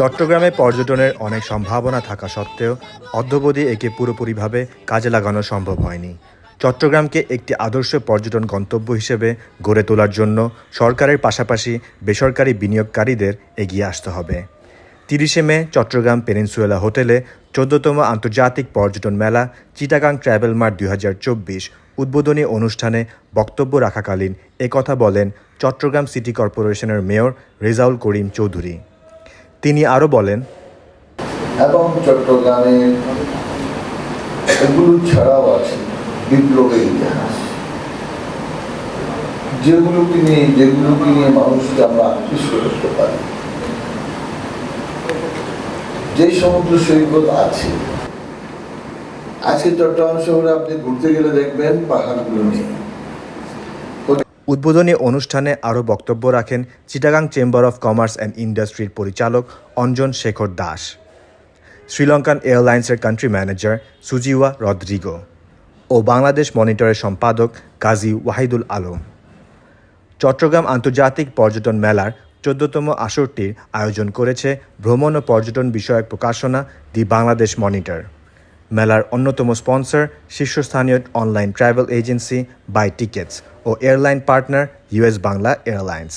চট্টগ্রামে পর্যটনের অনেক সম্ভাবনা থাকা সত্ত্বেও অদ্যবধি একে পুরোপুরিভাবে কাজে লাগানো সম্ভব হয়নি। চট্টগ্রামকে একটি আদর্শ পর্যটন গন্তব্য হিসেবে গড়ে তোলার জন্য সরকারের পাশাপাশি বেসরকারি বিনিয়োগকারীদের এগিয়ে আসতে হবে। তিরিশে মে চট্টগ্রাম পেনিনসুয়েলা হোটেলে চোদ্দতম আন্তর্জাতিক পর্যটন মেলা চিটাগাং ট্রাভেল মার্ট দু হাজার চব্বিশ উদ্বোধনী অনুষ্ঠানে বক্তব্য রাখাকালীন একথা বলেন চট্টগ্রাম সিটি কর্পোরেশনের মেয়র রেজাউল করিম চৌধুরী। তিনি আরও বলেন, এবং চট্টগ্রামে এগুলো ছাড়াও আছে বিপ্লবের ইতিহাস। যেগুলোকে নিয়ে যেগুলোকে নিয়ে মানুষকে আমরা আকৃষ্ট করতে পারি। যে সমুদ্র সৈকত আছে আজকে চট্টগ্রাম শহরে আপনি ঘুরতে গেলে দেখবেন পাহাড়গুলো নেই। উদ্বোধনী অনুষ্ঠানে আরও বক্তব্য রাখেন Chittagong chamber of commerce and ইন্ডাস্ট্রির পরিচালক অঞ্জন শেখর দাস, শ্রীলঙ্কান এয়ারলাইন্সের কান্ট্রি ম্যানেজার সুজিওয়া রদ্রিগো ও বাংলাদেশ মনিটরের সম্পাদক কাজী ওয়াহিদুল আলম। চট্টগ্রাম আন্তর্জাতিক পর্যটন মেলার চোদ্দতম আসরটির আয়োজন করেছে ভ্রমণ ও পর্যটন বিষয়ক প্রকাশনা দি বাংলাদেশ মনিটর। মেলার অন্যতম স্পন্সর শীর্ষস্থানীয় online travel agency buy tickets ও airline partner US Bangla airlines.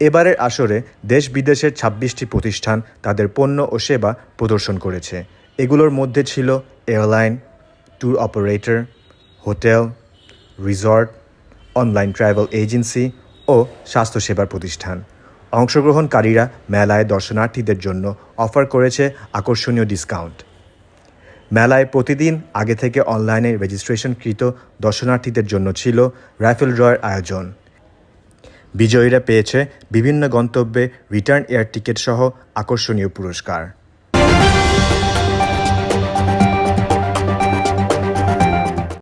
এবারের আসরে দেশ বিদেশের ছাব্বিশটি প্রতিষ্ঠান তাদের পণ্য ও সেবা প্রদর্শন করেছে। এগুলোর মধ্যে ছিল airline, tour operator, hotel, resort, online travel agency ও স্বাস্থ্যসেবার প্রতিষ্ঠান। অংশগ্রহণকারীরা মেলায় দর্শনার্থীদের জন্য অফার করেছে আকর্ষণীয় ডিসকাউন্ট। মেলায় প্রতিদিন আগে থেকে অনলাইনে রেজিস্ট্রেশনকৃত দর্শনার্থীদের জন্য ছিল রাইফেল ড্রয়ের আয়োজন। বিজয়ীরা পেয়েছে বিভিন্ন গন্তব্যে রিটার্ন এয়ার টিকিট সহ আকর্ষণীয় পুরস্কার।